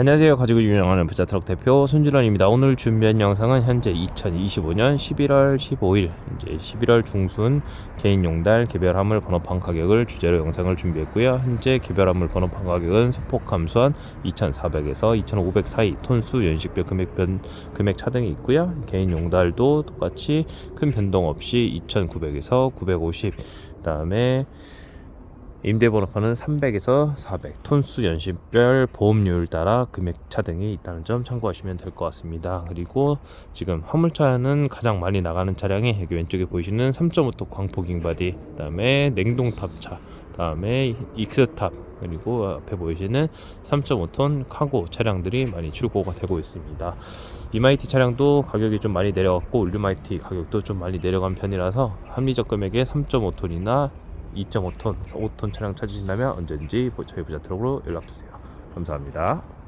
안녕하세요. 가지고 유명하는 부자 트럭 대표 손준원입니다. 오늘 준비한 영상은 현재 2025년 11월 15일 이제 11월 중순 개인 용달 개별 화물 번호판 가격을 주제로 영상을 준비했고요. 현재 개별 화물 번호판 가격은 소폭 감소한 2,400에서 2,500 사이 톤수 연식별 금액 변 금액 차등이 있고요. 개인 용달도 똑같이 큰 변동 없이 2,900에서 950 그 다음에 임대번호판은 300에서 400 톤수 연식별 보험료를 따라 금액 차등이 있다는 점 참고하시면 될 것 같습니다. 그리고 지금 화물차는 가장 많이 나가는 차량이 여기 왼쪽에 보이시는 3.5톤 광폭 잉바디 그 다음에 냉동탑차 그다음에 익스탑 그리고 앞에 보이시는 3.5톤 카고 차량들이 많이 출고가 되고 있습니다. 이마이티 차량도 가격이 좀 많이 내려갔고 울류마이티 가격도 좀 많이 내려간 편이라서 합리적 금액의 3.5톤이나 2.5톤, 5톤 차량 찾으신다면 언제든지 저희 부자 트럭으로 연락 주세요. 감사합니다.